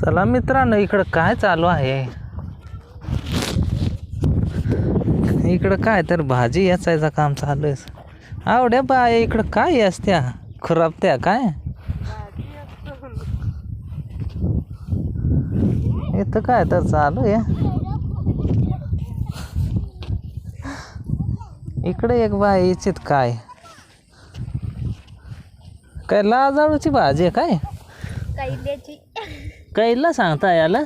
चला मित्रांनो इकडं काय चालू आहे? इकडं काय तर भाजी याचायचं काम चालू आहे. आवड्या बाय इकडं काय असत्या? खुरापत्या काय? इथं काय तर चालू आहे. इकडे एक बाय इच्छित काय? काय लाजाळूची भाजी आहे काय? कैला सांगता याला?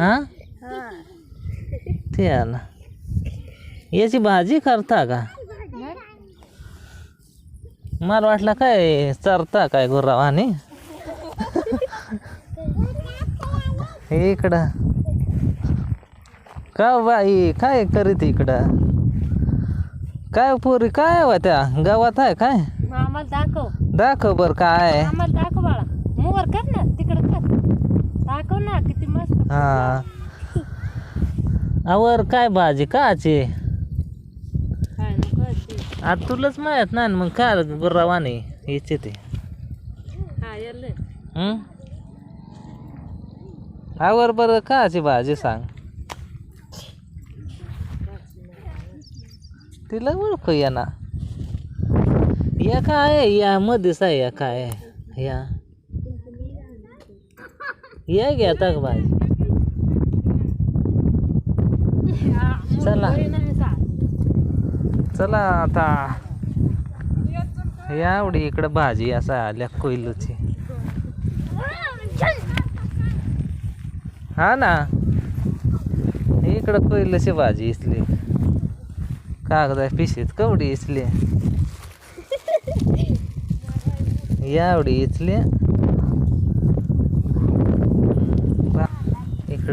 हा? हा ते आला. याची भाजी करता का? मला वाटलं काय चरता काय गुरावाने? इकडं. का बाई काय करीत इकडं? काय पोरी काय हवा त्या? गावात आहे काय? दाखव. दाखव बर काय. दाखव बाळा. मोवर कर ना. दाखव ना किती मस्त हा आवर काय भाजी काची काय नको अशी. आता तुलाच माहीत नाही ना मग काय गुर्रावाने याचे ते हा येलं हं? आवर बरं काची भाजी सांग तिला ओळखू या ना या काय आहे? या मध्येच आहे या काय आहे? या ये घ्या का भाजी चला. चला आता. या एवढी इकडं भाजी असं आल्या कोयलूची. हा ना. इकडं कोयलूची भाजी इसली. कागदा पिशीत कवडी इसली. या एवढी इचली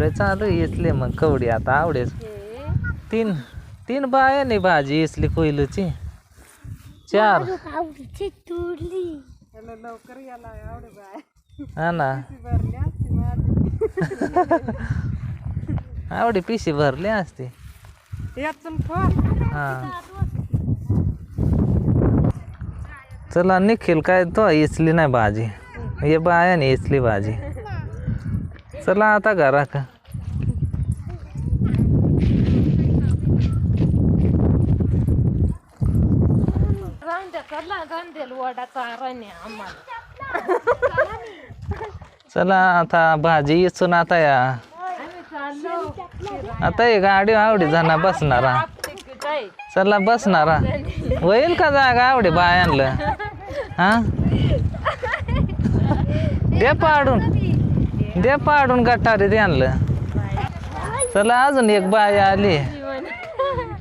इकडे चालू इचले मग कवडी आता आवडेच. तीन तीन बायाने भाजी इसली कोयलूची. चार. हा ना. आवडी पिशी भरली असते. हा. चला निखिल काय तो इचली नाही भाजी. हे बायाने इचली भाजी. चला आता घरा का रांदेल वडाचा राणे आम्हाला. चला आता भाजी इचून आता या. आम्ही चाललो. आता हे गाडी आवडी जाणार बसणारा. चला बसणारा. होईल का जागा आवडी बायांना हा? दे पाडून. दे पाडून गटारीत आणलं. चला अजून एक बाय आली.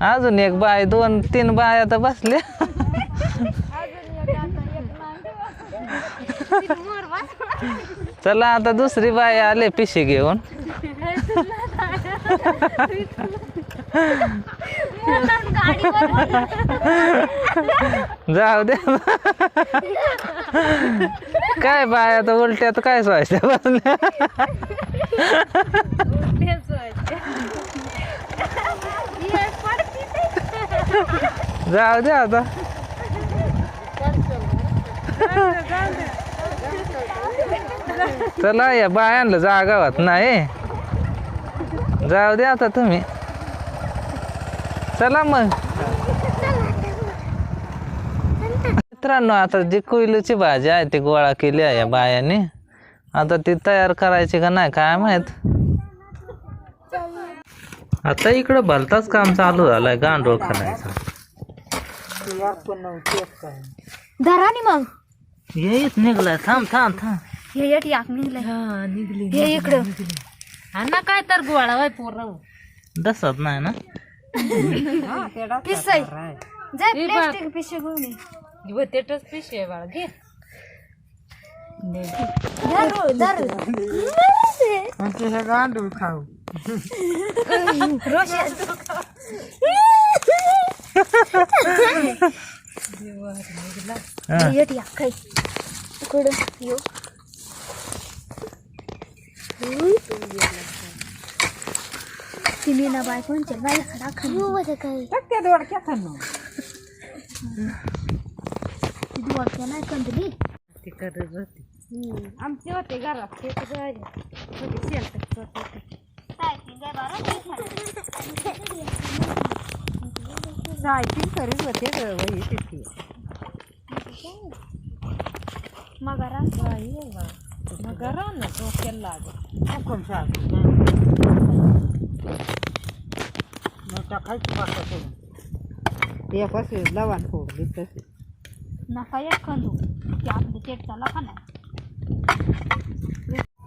अजून एक बाय दोन तीन बाया तर बसल्या. चला आता दुसरी बाई आले पिशी घेऊन. जाऊ दे. काय बाय आता उलट्यात काय व्हायचं बसल्या जाऊ दे आता. चला या बायांना जागा होत नाही? जाऊ दे आता तुम्ही. चला मग. मित्रांनो आता जी कोयलूची भाजी आहे ती गोळा केली आहे या बायाने. आता ती तयार करायची का नाही काय माहीत? आता इकडं भलताच काम चालू झालंय गांडूळ खाण्याचं. धरानी मग. येत निघलाय. थांब थांब थांब. हे एक याक निघले हे इकडं. अण्णा काय तर गोळा वाय पोरं. दसत नाही ना? पिसाई जाय प्लास्टिक पिशवी घेऊन ये. तेटच पिशवी आहे बाळा. घे. धरू धरू गांडूळ खाऊ. येत या काय इकडं येऊ. तिने ना बायकोंच्या माझ्याकडे खाली काय? दोडक्या नाही कंदली. आमचे होते घरात. ते तर होते शेणखत होते. जायची खरीच होते ग बाई तिथे मगारा ना डोक्याला लागत कोण मग टाकायची पाकं एक असे लवाण फोडली तशी नका एक खंदू. ते आपलं नाही?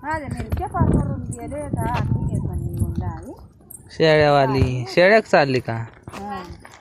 माझ्या मिरच्या पार करून गेले का शेळ्यावाली. शेळ्याक चालली का?